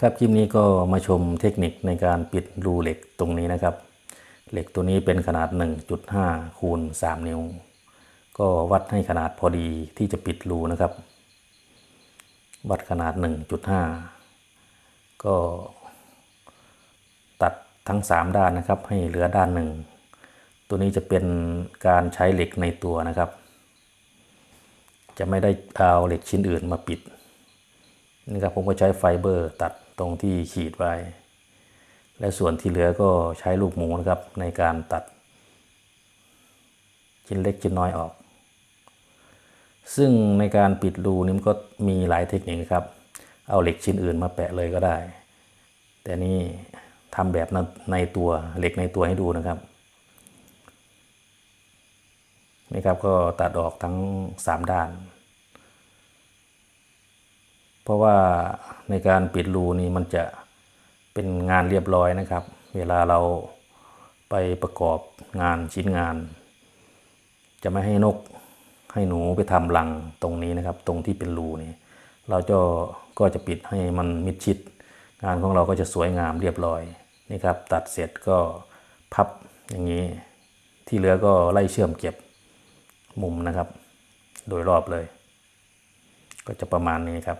ครับคลิปนี้ก็มาชมเทคนิคในการปิดรูเหล็กตรงนี้นะครับ เหล็กตัวนี้เป็นขนาด 1.5 คูณ 3 นิ้ว ก็วัดให้ขนาดพอดีที่จะปิดรูนะครับ วัดขนาด 1.5 ก็ตัดทั้ง 3 ด้านนะครับ ให้เหลือด้านหนึ่งตัวนี้จะเป็นการใช้เหล็กในตัวนะครับ จะไม่ได้เอาเหล็กชิ้นอื่นมาปิดนี่ครับผมก็ใช้ไฟเบอร์ตัด ตรงที่ขีดไว้ และส่วนที่เหลือก็ใช้ลูกหมูนะครับในการตัด ชิ้นเล็กชิ้นน้อยออก ซึ่งในการปิดรูนี่มันก็มีหลายเทคนิคครับ เอาเหล็กชิ้นอื่นมาแปะเลยก็ได้ แต่นี่ทำแบบในตัวเหล็กในตัวให้ดูนะครับนี่ครับก็ตัดออกทั้ง 3 ด้าน เพราะว่าในการปิดรูนี่มันจะเป็นงานเรียบร้อยนะครับ เวลาเราไปประกอบงานชิ้นงาน จะไม่ให้นกให้หนูไปทำรังตรงนี้นะครับ ตรงที่เป็นรูนี่เราจะก็จะปิดให้มันมิดชิด งานของเราก็จะสวยงามเรียบร้อยนี่ครับ ตัดเสร็จก็พับอย่างนี้ ที่เหลือก็ไล่เชื่อมเก็บมุมนะครับ โดยรอบเลย ก็จะประมาณนี้ครับ